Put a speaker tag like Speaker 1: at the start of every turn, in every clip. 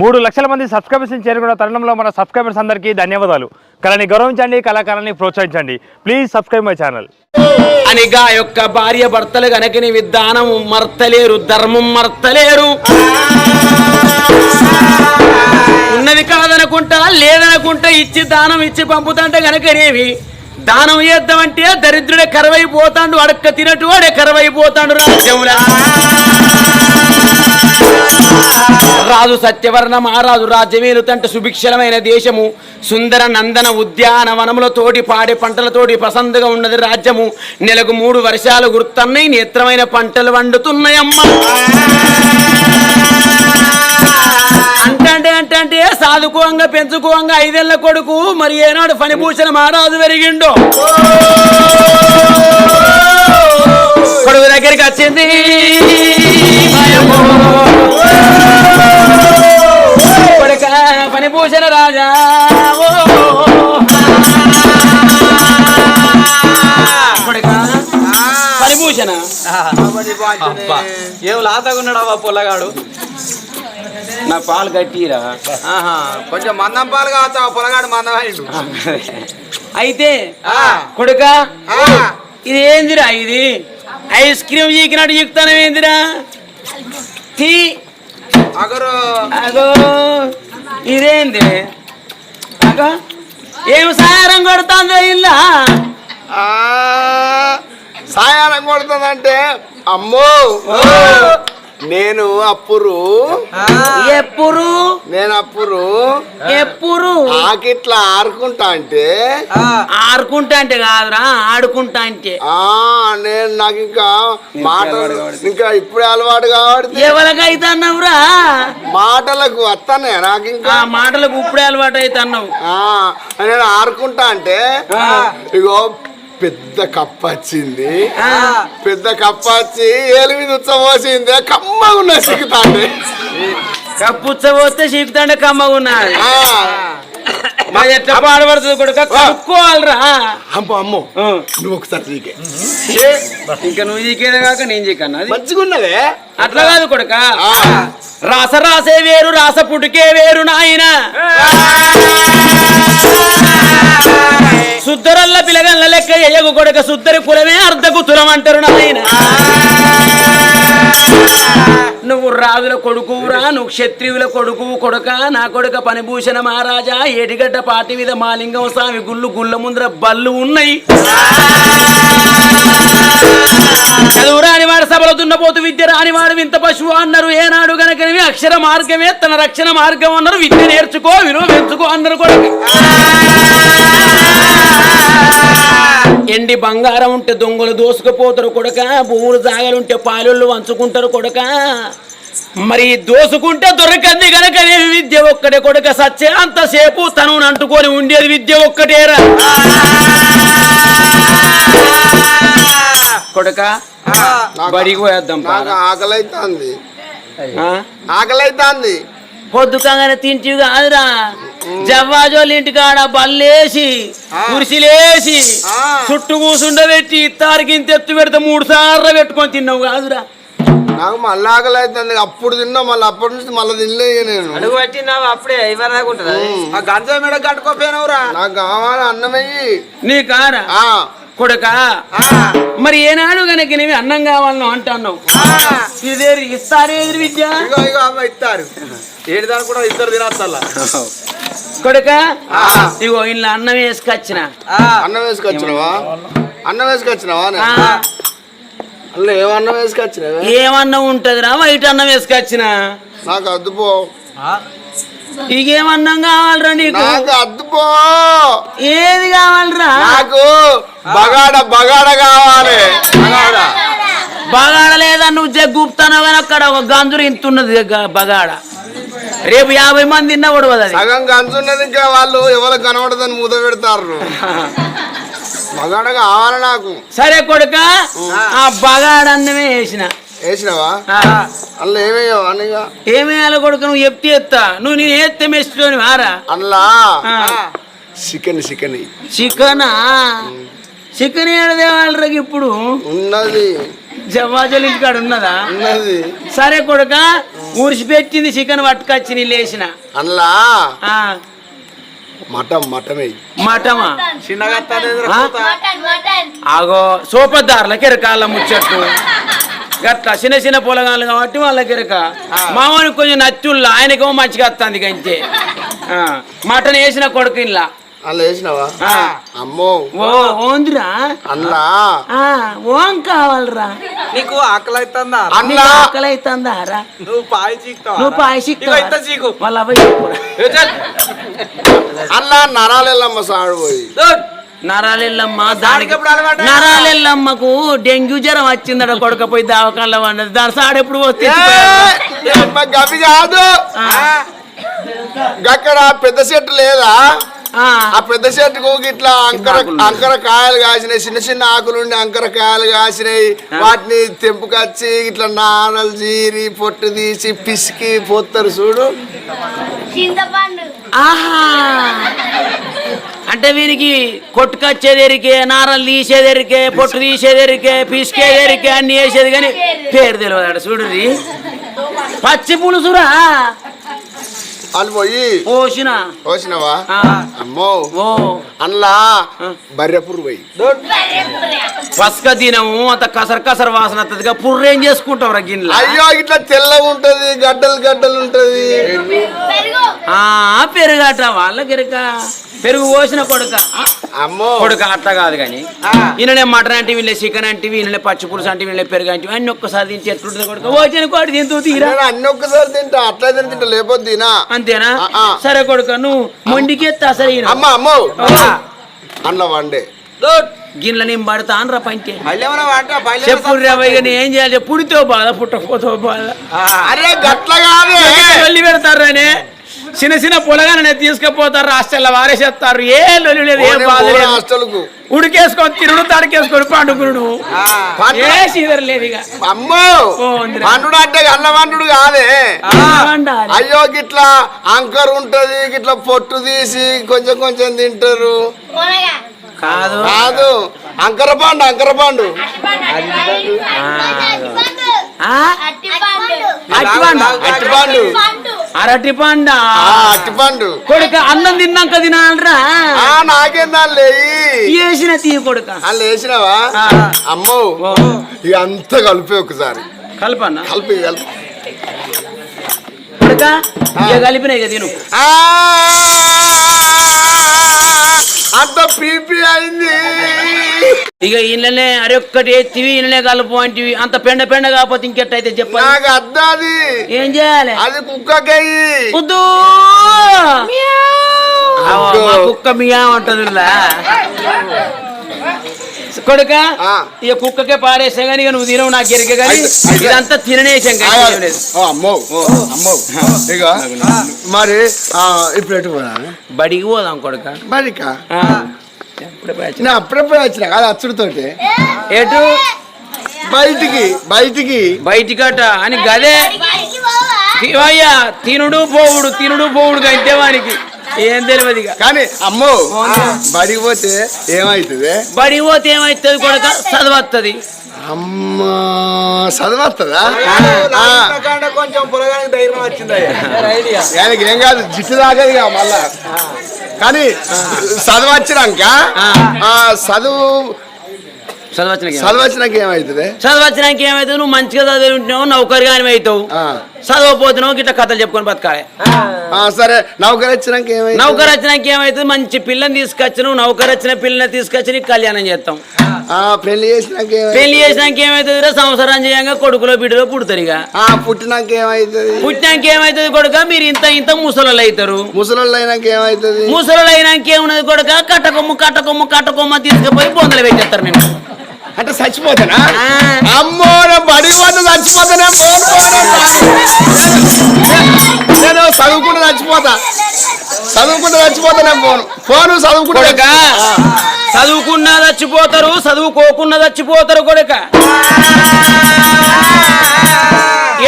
Speaker 1: మూడు లక్షల మంది సబ్స్క్రైబర్స్ని చేరుకున్న తరుణంలో మన సబ్స్క్రైబర్స్ అందరికీ ధన్యవాదాలు. కళని గౌరవించండి కళాకారాన్ని ప్రోత్సహించండి. ప్లీజ్ సబ్స్క్రైబ్ మై ఛానల్
Speaker 2: అనిగా యొక్క భార్య భర్తలు గనకని విధానం మర్తలేరు ధర్మం మర్తలేరు. ఉన్నది కాదనుకుంటా లేదనుకుంటా ఇచ్చి దానం ఇచ్చి పంపుతంటే గనకనేవి దానం చేద్దామంటే దరిద్రుడే కరవైపోతాడు అడక్క తినటువాడే కరవైపోతాడు రాజ్యముల రాజు సత్యవర్ణ మహారాజు రాజ్యమేలుతంట సుభిక్షలమైన దేశము. సుందర నందన ఉద్యానవనములతోటి పాడే పంటలతోటి ప్రసందగా ఉన్నది రాజ్యము. నెలకు మూడు వర్షాలు గుర్తున్నాయి నేత్రమైన పంటలు వండుతున్నాయమ్మా. అంటే అంటే అంటే సాధుకోంగా పెంచుకోంగా ఐదేళ్ళ కొడుకు మరి ఏనాడు ఫణిభూషణ మహారాజు పెరిగిండో?
Speaker 3: ఏం లాతగా ఉన్నాడు పొల్లగాడు?
Speaker 2: నా పాలు కట్టిరా
Speaker 3: కొంచెం మందం పాలు కావచ్చు పొలగాడు మందం అయిండు
Speaker 2: అయితే
Speaker 3: ఆ.
Speaker 2: కొడుక
Speaker 3: ఆ.
Speaker 2: ఇది ఏందిరా ఇది? ఐస్ క్రీమ్ చీకినట్టు చిక్కుతాను ఏందిరా? తీ.
Speaker 3: అగరు.
Speaker 2: అగో ఇదేంది? అగో ఏం సారం కొడుతుందో ఇల్లా?
Speaker 3: సాయారం కొడుతుందంటే అమ్మో నేను అప్పురు.
Speaker 2: ఎప్పుడు
Speaker 3: నేను అప్పురు.
Speaker 2: ఎప్పుడు
Speaker 3: ఆకిట్లా ఆరుకుంటా అంటే
Speaker 2: ఆడుకుంటా అంటే కాదురా ఆడుకుంటా అంటే.
Speaker 3: ఆ నేను నాకు ఇంకా మాటలు ఇంకా ఇప్పుడే అలవాటు కాబట్టి.
Speaker 2: ఎవరికైతే అన్నావురా?
Speaker 3: మాటలకు వస్తానే నాకు ఇంకా
Speaker 2: ఆ మాటలకు ఇప్పుడే అలవాటు అయితే అన్నావు.
Speaker 3: ఆ, నేను ఆడుకుంటా అంటే ఇగో పెద్ద కప్ప వచ్చింది. పెద్ద కప్ప వచ్చి ఏలు మీద ఉచ్చబోసింది కమ్మగా ఉన్న సిక్కుతాండి
Speaker 2: కప్పుచ్చబోస్తే చీకుతాండే కమ్మగా ఉన్నది. మరి ఎట్లా పాడబడుతుంది కొడుక? కనుక్కోవాలిరా.
Speaker 3: అమ్మో అమ్మో. నువ్వు ఒకసారి నీకే.
Speaker 2: ఇంకా నువ్వు చీకేదే కాక నేను చీకన్నది
Speaker 3: మంచిగా ఉన్నదే.
Speaker 2: అట్లా కాదు కొడుక. రాస రాసే వేరు రాస పుట్టుకే వేరు నాయన. సుద్దరల్ల పిలగల్ల లెక్క ఎయ్యకు కొడక సుద్దరి కులమే అర్ధకు తులం అంటారు నాయన. నువ్వు రాజుల కొడుకురా నువ్వు క్షత్రియుల కొడుకు కొడుక నా కొడుక పనిభూషణ మహారాజా ఏటిగడ్డ పాటి మీద మాలింగం స్వామి గుళ్ళు గుళ్ళ ముందర బళ్ళు ఉన్నాయి. చదువు రానివాడు సభలో దున్నపోతు విద్య రానివాడు వింత పశువు అన్నారు. ఏనాడు గనకనివి అక్షర మార్గమే తన రక్షణ మార్గం అన్నారు. విద్య నేర్చుకో విలువ పెంచుకో అన్నారు కొడుకు. ఎండి బంగారం ఉంటే దొంగలు దోసుకుపోతారు కొడక భూములు జాగలుంటే పాలెళ్ళు వంచుకుంటారు కొడక. మరి దోసుకుంటే దొరకంది గనక విద్య ఒక్కటే కొడక సచ్చే అంతసేపు తను అంటుకొని ఉండేది విద్య ఒక్కటేరా. కొడక బడికి పోయేద్దాం
Speaker 3: నాకు ఆకలి అవుతుంది
Speaker 2: ఆ?
Speaker 3: ఆకలి అవుతుంది
Speaker 2: పొద్దుకంగానే తింటివి కాదురా. జవ్వాజోళ్ళ ఇంటికాడ బల్లేసి కురిసిలేసి
Speaker 3: ఆ.
Speaker 2: చుట్టూ కూసుండబెట్టి ఇత్తారికి ఇంత ఎత్తు పెడితే మూడు సార్లు పెట్టుకొని తిన్నావు కాదురా.
Speaker 3: నాకు మళ్ళీ ఆకలి అవుతుంది అప్పుడు తిన్నా మళ్ళీ అప్పటి నుంచి మళ్ళీ తినలే నేను.
Speaker 4: అడుగు పట్టినావు అప్పుడే ఉంటుంది ఆ గంజా మీద కట్టుకోపోయినవురా.
Speaker 3: నాకు కావాలి అన్నమయ్యి.
Speaker 2: నీ కారా?
Speaker 3: ఆ,
Speaker 2: కొడక. మరి ఏనాడు కనుక నీవి అన్నం కావాలను అంటున్నావు? ఇదే ఇస్తారే ఎదురు విద్య?
Speaker 4: ఇగో ఇగో అమ్మ ఇస్తారు. ఏడు దాని కూడా ఇద్దరు తినొచ్చల్లా
Speaker 2: కొడక ఇగో ఇలా అన్నం వేసుకొచ్చిన.
Speaker 3: అన్నం వేసుకొచ్చినావా? అన్నం వేసుకొచ్చినావా నే?
Speaker 2: ఆ,
Speaker 3: అందులో ఏం అన్నం వేసుకొచ్చినావే?
Speaker 2: ఏమన్నం ఉంటదిరా? వైట్ అన్నం వేసుకొచ్చిన?
Speaker 3: నాకు అద్దుపో
Speaker 2: ఇకేమన్నం కావాలరా నీకు?
Speaker 3: నాకు అద్దుపో.
Speaker 2: ఏది కావాలరా?
Speaker 3: నాకు బగాడ బగాడ కావాలి. బగాడ.
Speaker 2: బగాడ లేదా? నువ్వు జగ్గుప్తానో కానీ అక్కడ ఒక గంజురు ఇంత ఉన్నది గ- బగాడ. రేపు యాభై మంది తిన్నా కూడా
Speaker 3: సగం గంజున్నది ఇంకా వాళ్ళు ఎవరికి కనబడదని ముద పెడతారు. బగాడ కావాలి నాకు.
Speaker 2: సరే కొడుక ఆ బగాడ అన్నమే వేసిన.
Speaker 3: వేసినావా? అందులో ఏమేయో అన్నయ్య
Speaker 2: ఏమేయాలి కొడుకు? నువ్వు చెప్తే ఎత్తా నువ్వు నేను ఎత్తే మెచ్చుకొని వారా?
Speaker 3: అందులో?
Speaker 2: ఆ,
Speaker 3: చికెన్ చికెన్.
Speaker 2: చికెనా? చికెన్ ఏడదేవాళ్ళకి ఇప్పుడు.
Speaker 3: ఉన్నది.
Speaker 2: జవ్వాజోలు ఇంటికాడ ఉన్నదా?
Speaker 3: ఉన్నది.
Speaker 2: సరే కొడుక ఊరిసి పెట్టింది చికెన్ పట్టుకొచ్చి నీ లేచిన
Speaker 3: అందులో?
Speaker 2: ఆ,
Speaker 3: మటం మటం వేయి
Speaker 2: మటమా
Speaker 4: చిన్నగా
Speaker 2: ఆగో సోపద్దారులకి ఎరకాల ముచ్చట్లు. గట్ల చిన్న చిన్న పొలగాళ్ళు కాబట్టి వాళ్ళకి ఎరక మామూలు కొంచెం నచ్చుల్లా ఆయనకేమో మంచిగా వస్తుంది కంటే మటన్ వేసిన కొడుకు ఇలా
Speaker 3: అందులో వేసినావా. అమ్మో.
Speaker 2: ఓ ఓందిరా?
Speaker 3: అందులో
Speaker 2: ఆ, ఓం కావాలరా.
Speaker 4: నీకు ఆకలి అవుతుందా
Speaker 3: అందులో
Speaker 2: ఆకలి అవుతుందా రా.
Speaker 4: నువ్వు పాయి చీకుతావా?
Speaker 2: నువ్వు
Speaker 4: ఇంత చీకు.
Speaker 2: వాళ్ళ అవ్వ
Speaker 4: చల్.
Speaker 3: అందులో నరాలెల్లమ్మ సాడు పోయి.
Speaker 2: నరాలెల్లమ్మ నరాలెల్లమ్మకు డెంగ్యూ జ్వరం వచ్చిందట కొడుకపోయి దవాఖానలో పడ్డది దాని సాడెప్పుడు వస్తే
Speaker 3: గవి కాదు. గక్కడ పెద్ద చెట్టు లేదా? ఆ. పెద్ద చెట్టుకు ఇట్లా అంకర అంకర కాయలు కాసినాయి చిన్న చిన్న ఆకులుండి అంకర కాయలు కాసినాయి. వాటిని తెంపుకొచ్చి ఇట్లా నారలు చీరి పొట్టు తీసి పిసికి పోతారు చూడు.
Speaker 5: చింతపండు.
Speaker 2: ఆహా. అంటే వీనికి కొట్టుకొచ్చేదేరికే నారలు తీసేదేరికే పొట్టు తీసేదేరికే పిసికేదేరికే అన్ని వేసేది కానీ పేరు తెలియదు చూడు పచ్చి పులుసురా?
Speaker 3: వాళ్ళు పోయి
Speaker 2: పోసిన.
Speaker 3: పోసినవా? అమ్మో.
Speaker 2: ఓ.
Speaker 3: అందులో బర్రెపురు పోయి
Speaker 2: పసక దినము అంత కసర కసర వాసన వస్తుందిగా పుర్రేం చేసుకుంటావు రా గిన్నెల?
Speaker 3: అయ్యో ఇట్లా తెల్లగా ఉంటది గడ్డలు గడ్డలు ఉంటది.
Speaker 5: పెరుగు.
Speaker 2: ఆ పెరుగట వాళ్ళకి ఎరక పెరుగు పోసిన కొడుక.
Speaker 3: అమ్మో.
Speaker 2: కొడుక అట్లా కాదు కానీ ఈయననే మటన్ అంటే వీళ్ళే చికెన్ అంటే వీళ్ళే పచ్చి పులుసు అంటే వీళ్ళే పెరుగు అంటే అన్ని ఒక్కసారి తింటే ఎట్లుంటుంది కొడుక? వచ్చిన కోడి తింటూ తీరా.
Speaker 3: నేను అన్ని ఒక్కసారి తింటా అట్లా తింటా లేకపోతే తినా.
Speaker 2: అంతేనా. సరే కొడుక నువ్వు మొండికెత్తా ఈయన.
Speaker 3: అమ్మ అమ్మో. అన్న వండే.
Speaker 2: గిన్నెల నేను పడతా అనరా పంటే. చెప్పు రేవయ్య ఏం చేయాలి? పుడితో బాధ పుట్టకపోతే బాధ
Speaker 3: అరే గట్ల కాదే
Speaker 2: వెళ్ళి పెడతారనే చిన్న చిన్న పొలగానే తీసుకుపోతారు హాస్టల్లో వారేసేస్తారు. ఏ లొల్లి లేదు ఏ బాధ లేదు. ఉడికేసుకొని తిరుడు తడికేసుకొని పండుకుడు
Speaker 3: పండు-
Speaker 2: ఏ సీదరు లేదు ఇక.
Speaker 3: అమ్మో. వండుడు అంటే అన్న వండుడు కాదే.
Speaker 2: వండాలి.
Speaker 3: అయ్యో గిట్లా అంకర్ ఉంటది గిట్లా పొట్టు తీసి కొంచెం కొంచెం తింటారు.
Speaker 2: కాదు.
Speaker 3: కాదు. అంకర పండు అంకర పండు.
Speaker 5: అట్టిపండు.
Speaker 2: ఆ?
Speaker 5: అట్టిపండు.
Speaker 2: అట్టిపండు
Speaker 5: పండు
Speaker 2: అరటి పండ కొడుక అన్నం తిన్నాక తినాలరా.
Speaker 3: ఆ నాకేం దాని లేయి
Speaker 2: వేసిన తీ కొడుక.
Speaker 3: వాళ్ళు వేసినావా. అమ్మో. ఇక అంతా కలిపి ఒకసారి.
Speaker 2: కలపన్నా
Speaker 3: కలిపి కలిపి.
Speaker 2: కొడుక ఇక కలిపిన ఇక తిను.
Speaker 3: ఆ, అంత పీపీ అయింది.
Speaker 2: ఇక ఇళ్ళనే అరొక్కటి ఎత్తివి ఇళ్ళనే కలుపు అంటివి అంత పెండ పెండ కాకపోతే ఇంకెట్టయితే చెప్పాలి?
Speaker 3: నాకు అద్దది
Speaker 2: ఏం చేయాలి?
Speaker 3: అది కుక్కకయ్యి
Speaker 2: కుక్క మియా ఉంటది కొడుక
Speaker 3: ఆ.
Speaker 2: ఇక కుక్కకే పారేసా గానీ ఇక నువ్వు తినవు నాకు ఎరిక కానీ ఇదంతా తిననేసాం
Speaker 3: ఆ,
Speaker 2: కానీ
Speaker 3: అమ్మో. అమ్మో. ఇక మరి ఆ, ఇప్పుడు ఎటు
Speaker 2: బడికి పోదాం కొడుక.
Speaker 3: బడికా? అప్పుడప్పుడు వచ్చిన కాదు అచ్చుడితోటి.
Speaker 2: ఎటు?
Speaker 3: బయటికి బయటికి.
Speaker 2: బయటికట అని గదే. అయ్యా తినుడు పోవుడు తినుడు పోవుడు కంటే వానికి ఏం తెలియదు
Speaker 3: కానీ అమ్మో బడికి పోతే ఏమైతుంది?
Speaker 2: బడికి పోతే ఏమైతుంది కొడుక? చదవత్తది.
Speaker 3: అమ్మా చదవస్తుందా
Speaker 4: కొంచెం పొలగానికి ధైర్యం వచ్చింది ఐడియా.
Speaker 3: ఆయనకి ఏం కాదు జిట్టు తాగదు మళ్ళా. కానీ చదువు వచ్చినాక ఆ, చదువు
Speaker 2: చదవచ్చిన
Speaker 3: చదువు వచ్చినాక ఏమవుతుంది
Speaker 2: చదవచ్చినాక ఏమవుతుంది నువ్వు మంచిగా చదివి ఉంటున్నావు నౌకరిగా అవుతావు.
Speaker 3: ఆ.
Speaker 2: చదవపోతున్నావు గిట్ట కథలు చెప్పుకొని బతకాలి.
Speaker 3: ఆ, సరే నౌకరు వచ్చినాక ఏమైంది?
Speaker 2: నౌకరు వచ్చినాక ఏమవుతుంది మంచి పిల్లని తీసుకొచ్చి నువ్వు నౌకరు వచ్చిన పిల్లని తీసుకొచ్చి నీకు కళ్యాణం చేస్తాం.
Speaker 3: ఆ, పెళ్ళి చేసినాక
Speaker 2: పెళ్ళి చేసినాక ఏమవుతుంది రా సంవత్సరం చేయంగా కొడుకులో బిడ్డలో పుడతారు ఇక.
Speaker 3: ఆ, పుట్టినాక ఏమవుతుంది
Speaker 2: పుట్టినాక ఏమవుతుంది కొడుక? మీరు ఇంత ఇంత ముసలు అవుతారు.
Speaker 3: ముసలోళ్ళు అయినాక ఏమవుతుంది
Speaker 2: ముసలు అయినాక ఏమున్నది కొడుక? కట్టకొమ్ము కట్టకొమ్ము కట్టకొమ్మ తీసుకుపోయి బొందలు పెట్టేస్తారు నేను
Speaker 3: అంటే చచ్చిపోతానా. అమ్మో నా బడి పోతే చచ్చిపోతానే? నేను చదువుకుంటే చచ్చిపోతా. చదువుకుంటే చచ్చిపోతానే ఫోన్ ఫోన్ చదువుకుంటే
Speaker 2: చదువుకున్నా చచ్చిపోతారు చదువుకోకున్నా చచ్చిపోతారు కొడుక.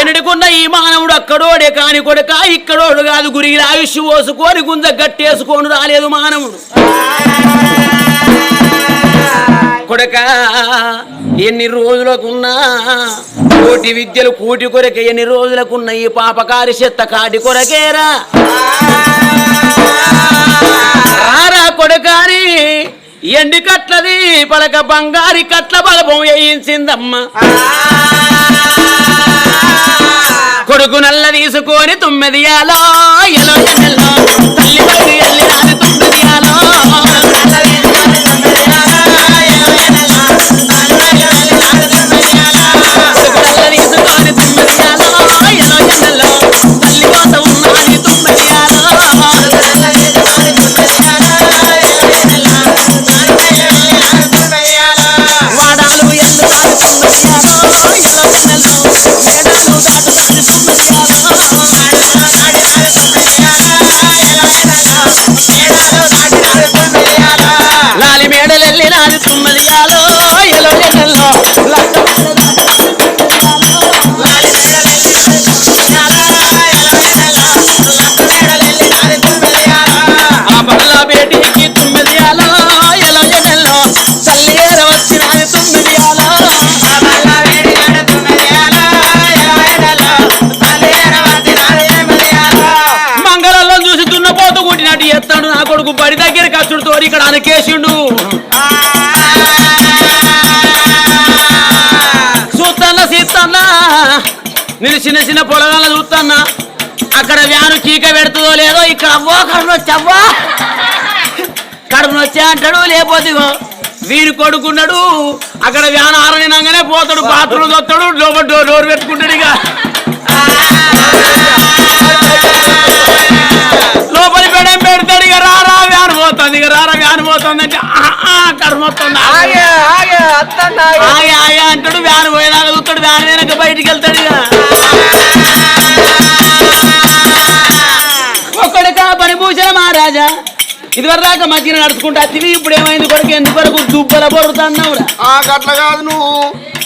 Speaker 2: ఎనడికున్న ఈ మానవుడు అక్కడోడే కాని కొడుక ఇక్కడోడు కాదు. గురికి ఆయుష్ పోసుకొని గుంజ గట్టేసుకొని రాలేదు మానవుడు. కొడక ఎన్ని రోజులకున్నా కోటి విద్యలు కూటి కొరకే ఎన్ని రోజులకున్న ఈ పాపకారి చెత్త కాటి కొరకేరా. రారా కొడకారి ఎండి కట్లది పలక బంగారి కట్ల బలపం వేయించిందమ్మ. కొడుకు నల్ల తీసుకొని తుమ్మెదియాలో ఎలో తల్లి తొమ్మిది ఎలా బడి దగ్గర కచ్చుడు తోడి ఇక్కడ అనకేసిండు. చూస్తానా సీతన్న నేను చిన్న చిన్న పొలగాల చూస్తానా అక్కడ వ్యాను చీక పెడుతుందో లేదో ఇక్కడ అవ్వో కడుపు వచ్చవ్వా కడుపు నొచ్చే అంటాడు లేకపోతే ఇగో వీరు కొడుకున్నాడు. అక్కడ వ్యాన్ ఆరనినాగానే పోతాడు బాత్రూమ్ వస్తాడు డోర్ డోర్ పెట్టుకుంటాడు ఇక. పోతుంది ఇక రారా వ్యాన్ పోతుంది అంటే ఆ, ఆ, కడుపు వస్తుంది.
Speaker 4: ఆగే ఆగే అత్తన్నా
Speaker 2: ఆగే. ఆగే అంటాడు వ్యాన్ పోయేదాకా చూస్తాడు వ్యాన్ వెనక బయటికి వెళ్తాడు ఇక. ఒక్కడికా పని పూసిన మహారాజా. ఇదివరదాకా మంచిగా నడుచుకుంటా అతివి ఇప్పుడు ఏమైంది కొడుకు? ఎందుకు వరకు దుబ్బల పొరుతున్నావు
Speaker 3: ఆ గట్ల కాదు నువ్వు.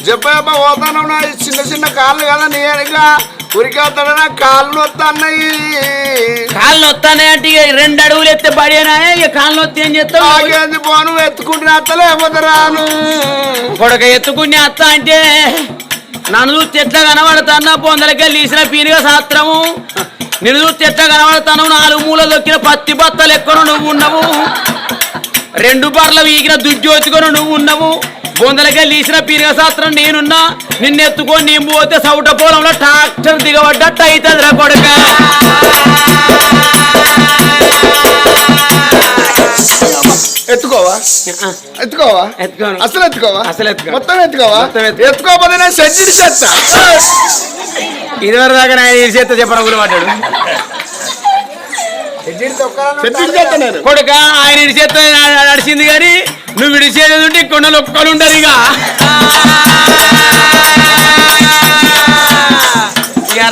Speaker 3: చెప్పేప పోతాను నా చిన్న చిన్న కాళ్ళు కదా నేనుగా ఉరికేస్తాడు నా కాళ్ళు వస్తున్నాయి
Speaker 2: కాళ్ళు వస్తానే అంటే ఇక రెండు అడుగులు ఎత్తే పడేనా ఇక కాళ్ళు వస్తే ఏం చేస్తావు?
Speaker 3: పోను ఎత్తుకుంటున్నా లేకపోతే రాను.
Speaker 2: కొడుక ఎత్తుకుని అత్త అంటే నన్ను చూస్తే ఎట్లా కనబడతాన్నా పొందలకెళ్ళి తీసిన పీనుగా శాస్త్రము. నిన్ను చూస్తే ఎట్లా కనబడతాను నాలుగు మూల దొక్కిన పత్తి బత్తలు ఎక్కను నువ్వు ఉన్నావు. రెండు బర్ల వీగిన దుజ్జోతుకొని నువ్వు ఉన్నావు. బొందలకెళ్ళి తీసిన పీనుగా శాస్త్రం నేనున్నా. నిన్ను ఎత్తుకొని నేను పోతే సౌట పొలంలో ట్రాక్టర్ దిగబడ్డట్టు అవుతుంది రా కొడుక.
Speaker 3: ఎత్తుకోవా? ఎత్తుకోవా?
Speaker 2: ఎత్తుకోను.
Speaker 3: అసలు ఎత్తుకోవా?
Speaker 2: అసలు ఎత్తుకో.
Speaker 3: మొత్తం ఎత్తుకోవా. ఎత్తుకోకపోతే నేను సెంచరీ చేస్తా.
Speaker 2: ఇదివరకు దాకా ఆయన చేస్తే చెప్పడం కూడా
Speaker 3: నేను
Speaker 2: కొడుక ఆయన ఇడిచేస్తే నడిచింది కానీ నువ్వు విడిచేది ఉంటే కొండలు ఒక్కలు ఉండరు ఇక.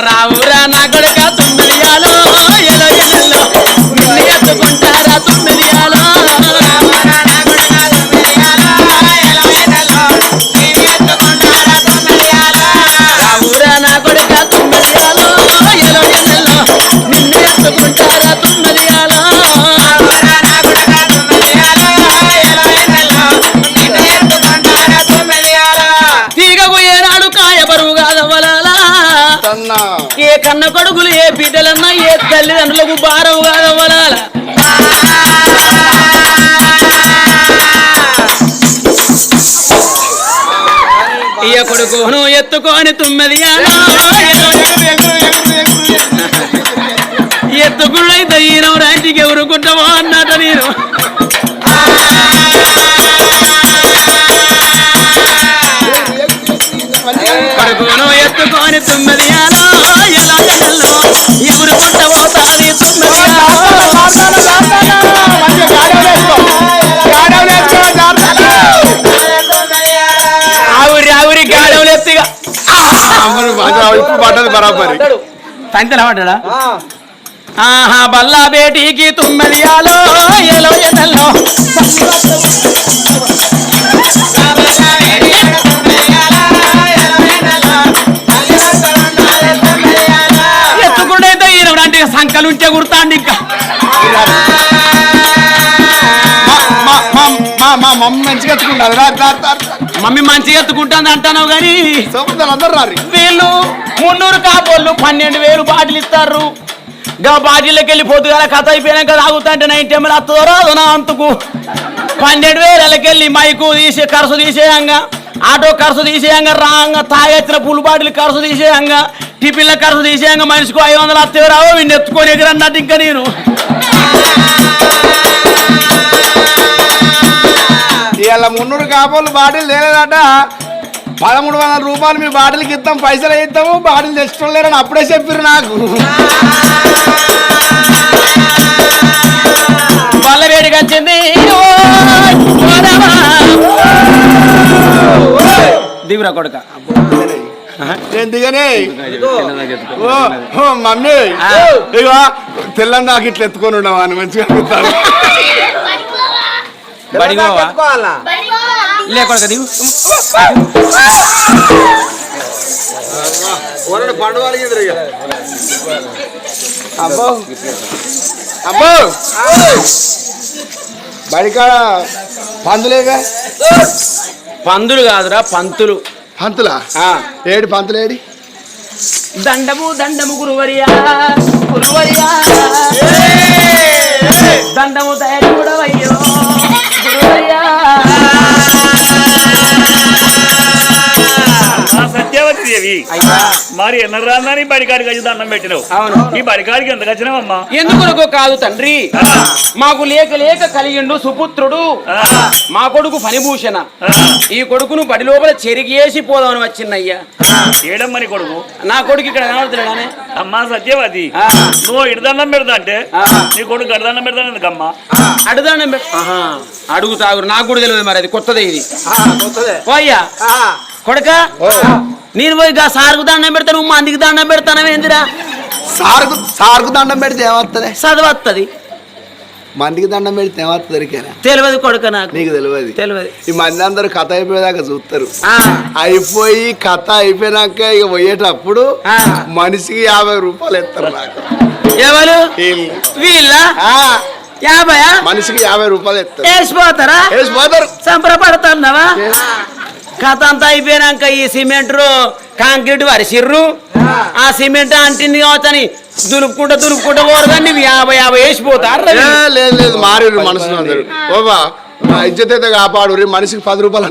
Speaker 2: రావురా నా కొడుక తొమ్మిదియాలో ఎత్తుకుంటారా తొమ్మిదియాలో ఇయ కొడుకును ఎత్తుకొని తుమ్మెది ఎత్తుకుళ్ళైతే ఈయన రాంటికి ఎవరుకుంటావో అన్నట నేను. కొడుకును ఎత్తుకొని తుమ్మెది ఎలా
Speaker 3: ఇప్పుడు పడ్డది బరాబరి.
Speaker 2: పడ్డా ఆహా బల్లా బేటీకి తుమ్మెదియాలో ఎలో ఎన్నెల్లో ఎత్తుకుండైతే ఈయన అంటే సంకలు ఉంటే గుర్తాండి ఇంకా.
Speaker 3: మా మా మా మా మమ్మీ మంచిగా ఎత్తుకుంటారు.
Speaker 2: మమ్మీ మంచిగా ఎత్తుకుంటుంది అంటాను
Speaker 3: రారి.
Speaker 2: వీళ్ళు మున్నూరు కాపోళ్ళు పన్నెండు వేలు బాటిల్ ఇస్తారు. గా బాటిల్లోకి వెళ్ళి పొద్దుగాల కథ అయిపోయినాక తాగుతుంటే నైన్ టైంలో వస్తుందో రాదు నా అంతకు. పన్నెండు వేలకి వెళ్ళి మైకు తీసే ఖర్చు తీసేయంగా. ఆటో ఖర్చు తీసేయంగా రాంగా తాగెత్తిన పుల్ బాటిల్ ఖర్చు తీసేయంగా. టిఫిన్ల ఖర్చు తీసేయంగా మనిషికి ఐదు వందలు వస్తే రావో వీడిని ఎత్తుకొని ఎగిరన్నట్టు ఇంకా నేను.
Speaker 3: ఇవాళ మున్నూరు కాపోలు బాటిల్ తేలేదట. పదమూడు వందల రూపాయలు మీ బాటిల్కి ఇస్తాం పైసలు ఇస్తాము బాటిల్ తెచ్చుకోలేరని అప్పుడే చెప్పారు నాకు.
Speaker 2: వేడికి వచ్చింది. దిగురా కొడుక.
Speaker 3: ఎందుకని? మమ్మీ. తెల్లని నాకు ఇట్లా ఎత్తుకొని ఉండవా అని మంచిగా అడుగుతాను?
Speaker 4: ఎత్తుకోవాలా
Speaker 5: బడి
Speaker 4: వాళ్ళకి
Speaker 3: అబ్బో. అబ్బో. బడికాడ పందులేగా?
Speaker 2: పందులు కాదురా పంతులు.
Speaker 3: పంతులా?
Speaker 2: ఆ.
Speaker 3: ఏడు పంతులు ఏడి?
Speaker 2: దండము దండము గురువరియా గురువరియా. దండము తయారు కూడా
Speaker 1: సత్యవతి దేవి
Speaker 2: అయ్యా.
Speaker 1: మరి ఎన్నరాందని బడికాడికి వచ్చి దండం పెట్టినావు?
Speaker 2: అవును.
Speaker 1: ఈ బడికాడికి ఎంత వచ్చినావమ్మా?
Speaker 2: ఎందుకు కాదు తండ్రి? మాకు లేక లేక కలిగిండు సుపుత్రుడు. మా కొడుకు ఫణిభూషణ. ఈ కొడుకును బడి లోపల చెరిగేసి పోదామని వచ్చిందయ్యా.
Speaker 1: ఏడమ్మని కొడుకు?
Speaker 2: నా కొడుకు ఇక్కడ కనబడుతున్నాడే
Speaker 1: అమ్మా సత్యవతి. నువ్వు ఇడదండం పెడతా అంటే. నీ కొడుకు గడదండం పెడతాను ఎందుకమ్మా?
Speaker 2: అడుగుదాం ఆహా. అడుగు తాగురు నాకు కూడా తెలియదు మరి అది కొత్తదే ఇది.
Speaker 4: కొత్తదే.
Speaker 2: పోయ్యా కొడక? నేను పోయి గా సారుకు దండం పెడతాను నువ్వు మందికి దండం పెడతాను ఏందిరా
Speaker 3: సార్కు సార్కు దండం పెడితే ఏమవుతుంది
Speaker 2: చదవత్తది.
Speaker 3: మందికి దండం పెడితే ఏమవుతుంది
Speaker 2: తెలియదు కొడుక నాకు.
Speaker 3: నీకు తెలియదు?
Speaker 2: తెలియదు.
Speaker 3: ఈ మంది అందరూ కథ అయిపోయేదాకా చూస్తారు అయిపోయి కథ అయిపోయినాక ఇక పోయేటప్పుడు
Speaker 2: ఆ.
Speaker 3: మనిషికి యాభై రూపాయలు ఎత్తారు నాకు.
Speaker 2: ఎవరు?
Speaker 3: వీళ్ళు.
Speaker 2: యాభయా?
Speaker 3: మనిషికి యాభై రూపాయలు ఎత్తారు.
Speaker 2: వేసిపోతారా
Speaker 3: వేసి పోతారు
Speaker 2: సంబరపడుతున్నావా కథ అంతా అయిపోయినాక ఈ సిమెంట్ కాంక్రీట్ వరిసిర్రు. ఆ. సిమెంట్ అంటింది కావచ్చని దులుపుకుంటా దులుపుకుంటా పోరు కానీ నువ్వు యాభై యాభై వేసిపోతారు
Speaker 3: ఏ, లేదు లేదు మారి మనసులో అందరు. ఓబా నా ఇజ్జత్ అయితే కాపాడు రే మనిషికి పది రూపాయలు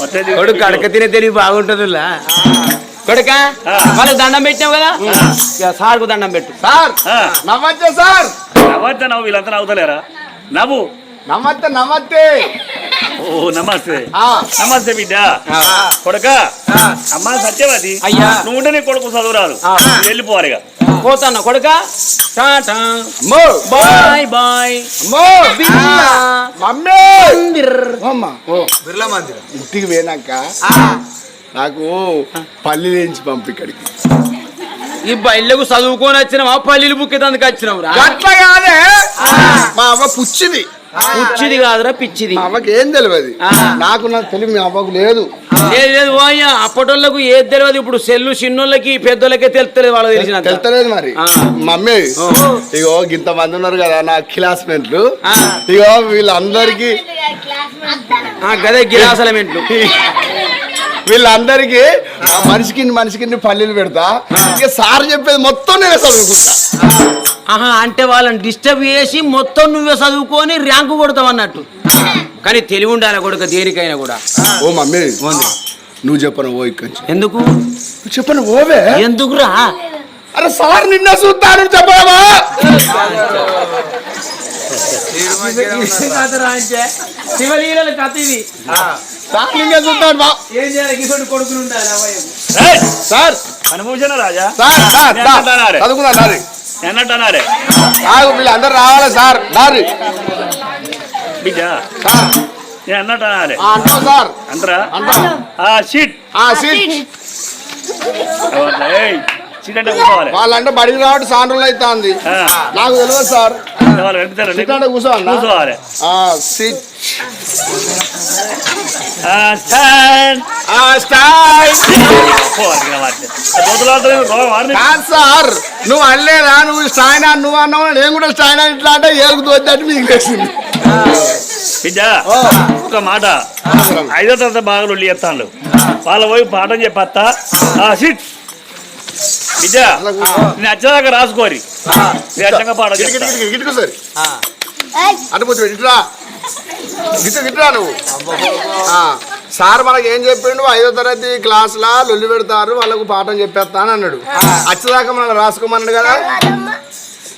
Speaker 1: మొత్తం
Speaker 2: కొడుకు కడక తినే తెలివి బాగుంటుందిలా. కొడుక వాళ్ళకి దండం పెట్టినావు కదా? సార్కు దండం పెట్టు.
Speaker 3: సార్. నమస్తే సార్?
Speaker 1: నవ్వద్దా నవ్వు? వీళ్ళంతా నవ్వుతలేరా? నవ్వు.
Speaker 3: నమస్తే నమస్తే
Speaker 1: ఓ నమస్తే. నమస్తే బిడ్డ కొడక. అమ్మా సత్యవతి.
Speaker 2: అయ్యా.
Speaker 1: నువ్వు ఉంటే నీ కొడుకు చదువురాదు
Speaker 2: ఆ.
Speaker 1: వెళ్ళిపోవాలిగా
Speaker 2: పోతాను. కొడుక. టాటా
Speaker 3: అమ్మో.
Speaker 2: బాయ్ బాయ్
Speaker 3: అమ్మో. మమ్మీ అమ్మ
Speaker 4: బిర్లా మందిరం.
Speaker 3: ఇంటికి పోయినాక నాకు పల్లి నుంచి పంపి ఇక్కడికి.
Speaker 2: ఈ బయళ్ళకు చదువుకొని వచ్చినావా పల్లీలు బుక్కేతందుకు వచ్చినావు రా.
Speaker 3: అట్లా కాదే. మా అవ్వ పుచ్చిది.
Speaker 2: పిచ్చిది కాదురా పిచ్చిది.
Speaker 3: మా అవ్వకి ఏం తెలియదు. నాకు నాకు తెలివి మీ అవ్వకు లేదు.
Speaker 2: లేదు లేదు ఓయ్యా అప్పటోళ్ళకు ఏది తెలియదు ఇప్పుడు సెల్లు చిన్నోళ్ళకి పెద్దోళ్ళకే తెలుస్తలేదు వాళ్ళకి తెలిసిన
Speaker 3: తెలుస్తలేదు మరి. మమ్మీ ఇగో ఇంత మంది ఉన్నారు కదా నా క్లాస్మేట్లు. ఇగో వీళ్ళందరికీ
Speaker 2: గదే గిలాసల మెంట్లు.
Speaker 3: వీళ్ళందరికీ ఆ మనిషికి మనిషికి పల్లీలు పెడతా. ఇక సార్ చెప్పేది మొత్తం నేను చదువుకుంటా.
Speaker 2: ఆహా అంటే వాళ్ళని డిస్టర్బ్ చేసి మొత్తం నువ్వే చదువుకొని ర్యాంకు కొడతావు అన్నట్టు. కానీ తెలివి ఉండాలి కొడుక దేనికైనా కూడా.
Speaker 3: ఓ మమ్మీ నువ్వు చెప్పను ఓ ఇక్కడి
Speaker 2: ఎందుకు?
Speaker 3: చెప్పను ఓవే.
Speaker 2: ఎందుకురా?
Speaker 3: అరే సార్ నిన్న చూస్తాను చెప్పవా
Speaker 2: శివలీల కథ ఇది.
Speaker 3: చూస్తాను బా.
Speaker 2: ఏం చేయాలి? కొడుకులు ఉండాలి అవ్వయ్య.
Speaker 1: ఏయ్!
Speaker 3: Sir.
Speaker 1: Anubhushana Raja
Speaker 3: sir sir.
Speaker 1: నేను అంటున్నారే.
Speaker 3: చదువుకుందా దారి
Speaker 1: ఎన్నట్టన్నారే
Speaker 3: నాకు వీళ్ళందరూ రావాలి సార్. దారి
Speaker 1: బిడ్డ.
Speaker 3: అంటాం సార్.
Speaker 1: అంటారా?
Speaker 3: అంటాం.
Speaker 1: ఆ షీట్.
Speaker 3: ఆ సీట్
Speaker 1: ఏయ్ షీట్ అంటే కూర్చోవాలి
Speaker 3: వాళ్ళంటే బడికి రావడం సాండ్రులు అవుతుంది. నాకు తెలియదు సార్. కూర్చోవాలా? సార్ నువ్వు అనలేదా? నువ్వు స్టాయిన్ నువ్వు అన్నావు నేను కూడా స్టాయిన్ ఇట్లా అంటే ఏలుగు తోద్దంటే మీకు తెలిసింది.
Speaker 1: బిడ్డ ఒక మాట. ఐదో తరగతి బాగా లొల్లి చేస్తాను వాళ్ళ పోయి పాఠం చెప్పత్తా. ఆ, సిట్. నేను వచ్చేదాకా రాసుకోరి. వేషంగా
Speaker 3: సరి. ఇట్లా గిట్టు గిట్రా నువ్వు. ఆ, సార్ మనకి ఏం చెప్పిండు? ఐదో తరగతి క్లాస్ లా లొల్లి పెడతారు వాళ్ళకు పాఠం చెప్పేస్తా అని అన్నాడు. వచ్చేదాకా మనం రాసుకోమన్నాడు కదా?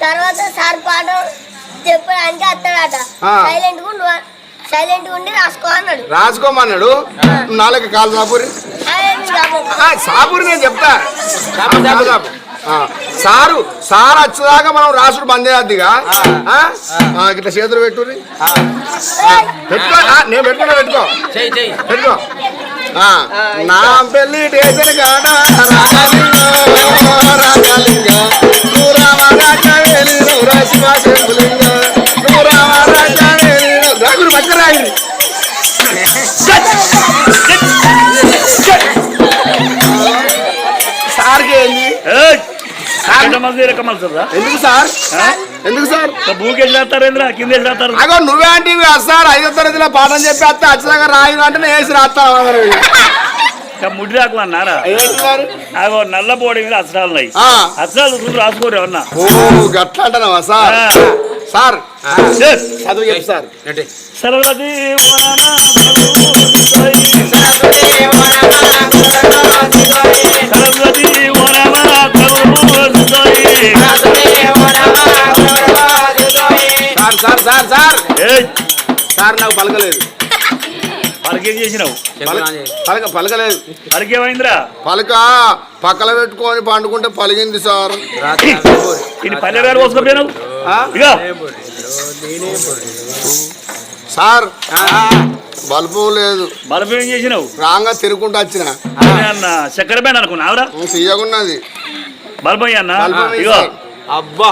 Speaker 5: తర్వాత సార్ పాఠం చెప్పడానికి అత్తడాట. సైలెంట్ సైలెంట్ ఉండి రాసుకో అన్నాడు
Speaker 3: రాసుకోమన్నాడు నాలుగు కాలు సాపూరి. సాపూరి నేను చెప్తా. సారు సార్ వచ్చేదాకా మనం రాసుడు బంద్ చేయద్దిగా ఆ? ఆ, ఇట్లా చేతులు పెట్టుర్రి. పెట్టుకో ఆ, నేను పెట్టుకున్నా పెట్టుకో. పెట్టుకో. ఆ, నా టేషన్ కాడ రాజలింగ రాజలింగ. శంభులింగ. ఎందుకు సార్? ఎందుకు సార్?
Speaker 1: భూకేసి రాస్తారేంద్రా కింద వేసి రాస్తారు
Speaker 3: అగో నువ్వే అంటే సార్. ఐదో తరగతిలో పాఠం చెప్పి అత్త వచ్చేదాకా రాయను అంటే నేను వేసి రాస్తాను
Speaker 1: ముడి రాకు అన్నారా? నల్ల బోడి మీద అసరాలు ఉన్నాయి. అసరాలు రాసుకోరు ఏమన్నా?
Speaker 3: ఓ గట్లా అంటున్నావా సార్. సార్! చదువు సార్. సార్ నాకు పలకలేదు.
Speaker 1: పలికేం చేసినావు?
Speaker 3: పలక పలక పలకలేదు.
Speaker 1: పలికేమైందిరా?
Speaker 3: పలక పక్కన పెట్టుకొని పండుకుంటే పలిగింది సార్.
Speaker 1: ఇది
Speaker 3: సార్ బల్బు లేదు.
Speaker 1: బలపం ఏం చేసినావు?
Speaker 3: రాంగా తిరుగుకుంటూ వచ్చిన.
Speaker 1: అన్న చక్కెర పైన అనుకున్నావురా?
Speaker 3: తీయకున్నది. బల్బం
Speaker 1: ఇగో.
Speaker 4: అబ్బా.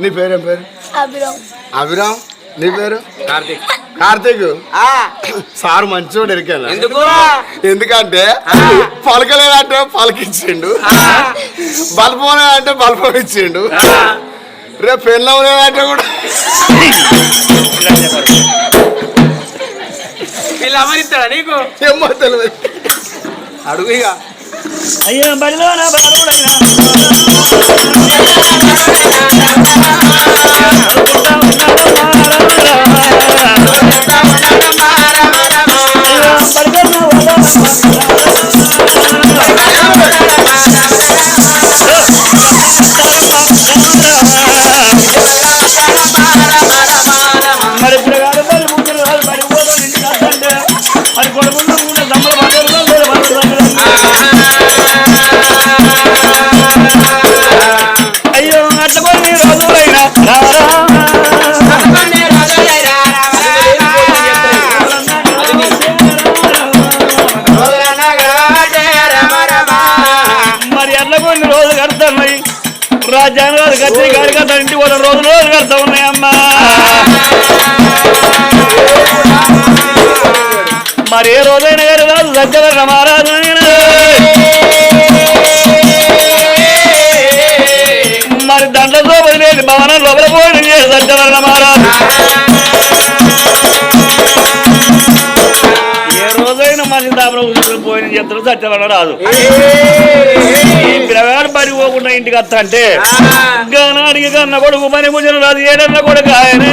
Speaker 3: నీ పేరేం పేరు?
Speaker 5: అభిరామ్.
Speaker 3: అభిరామ్? నీ పేరు?
Speaker 4: కార్తీక్.
Speaker 3: కార్తీక్? సార్ మంచోడు ఎరికాను
Speaker 4: ఎందుకు?
Speaker 3: ఎందుకంటే పలకలేదంటే పలకిచ్చిండు బల్బం అంటే బల్బం ఇచ్చిండు. రేపు పెళ్ళం లేదంటే కూడా.
Speaker 4: నీకు?
Speaker 3: ఏమో తెలియదు
Speaker 4: అడుగు ఇక.
Speaker 1: అయ్యో బాలుడైనా. 360 ఏ రోజైనా గారు రాదు సత్యవర్ణ మహారాజు. మరి దండతో వదిలేది భవనం లోపల పోయిన చేసి సత్యవర్ణ మహారాజు. ఏ రోజైనా మనిషి దాపరం పోయిన సత్యవర్ణ రాదు ఈ పిల్లగాడు పడి పోకుండా ఇంటికి వస్తా అంటే గానాడికి కన్న కొడుకు పని భుజన రాదు ఏడన్న కొడుకు ఆయనే.